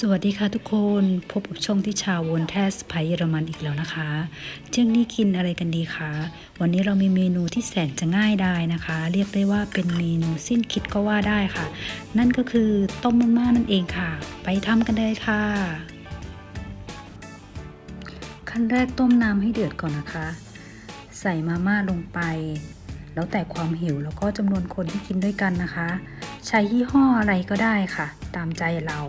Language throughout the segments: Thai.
สวัสดีค่ะทุกคนพบกับช่องที่ชาววนแทสไปเยอรมันอีกแล้วนะคะเที่ยงนี้กินอะไรกันดีคะวันนี้เรามีเมนูที่แสนจะง่ายได้นะคะ เรียกได้ว่าเป็นเมนูสิ้นคิดก็ว่าได้ค่ะ นั่นก็คือต้มมาม่านั่นเองค่ะ ไปทำกันเลยค่ะ ขั้นแรกต้มน้ำให้เดือดก่อนนะคะ ใส่มาม่าลงไป แล้วแต่ความหิวแล้วก็จำนวนคนที่กินด้วยกันนะคะ ใช้ยี่ห้ออะไรก็ได้ค่ะ ตามใจเรา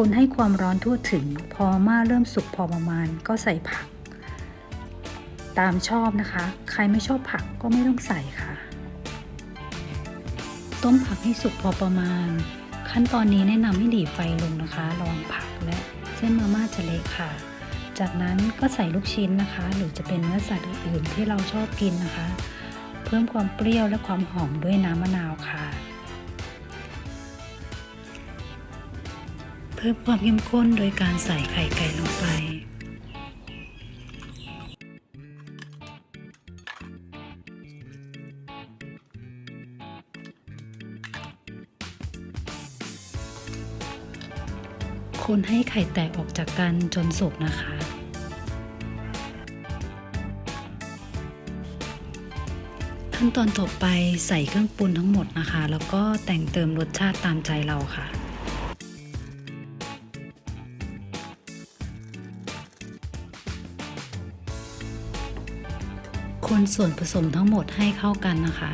คนให้ความร้อนทั่วถึง พอมาม่าเริ่มสุกพอประมาณก็ใส่ผัก ตามชอบนะคะ ใครไม่ชอบผักก็ไม่ต้องใส่ค่ะ ต้มผักให้สุกพอประมาณ ขั้นตอนนี้แนะนำให้หลีไฟลงนะคะระวังผักและเส้นมาม่าจะเละค่ะ จากนั้นก็ใส่ลูกชิ้นนะคะ หรือจะเป็นเนื้อสัตว์อื่นๆที่เราชอบกินนะคะ เพิ่มความเปรี้ยวและความหอมด้วยน้ำมะนาวค่ะ พิ่มความเข้มข้นโดยการใส่ไข่ไก่ลงไป คนให้ไข่แตกออกจากกันจนสุกนะคะ ขั้นตอนต่อไปใส่เครื่องปรุงทั้งหมดนะคะ แล้วก็แต่งเติมรสชาติตามใจเราค่ะ คนส่วนผสมทั้งหมดให้เข้ากันนะคะ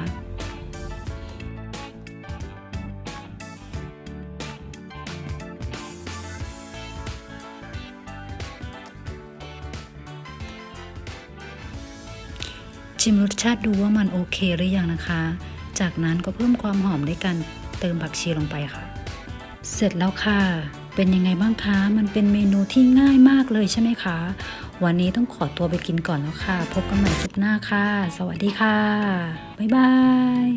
ชิมรสชาติดูว่ามันโอเคหรือยังนะคะ จากนั้นก็เพิ่มความหอมด้วยการเติมผักชีลงไปค่ะ เสร็จแล้วค่ะ เป็นยังไงบ้างคะ มันเป็นเมนูที่ง่ายมากเลยใช่ไหมคะ วันนี้ต้องขอตัวไปกินก่อนแล้วค่ะ พบกันใหม่คลิปหน้าค่ะ สวัสดีค่ะ บ๊ายบาย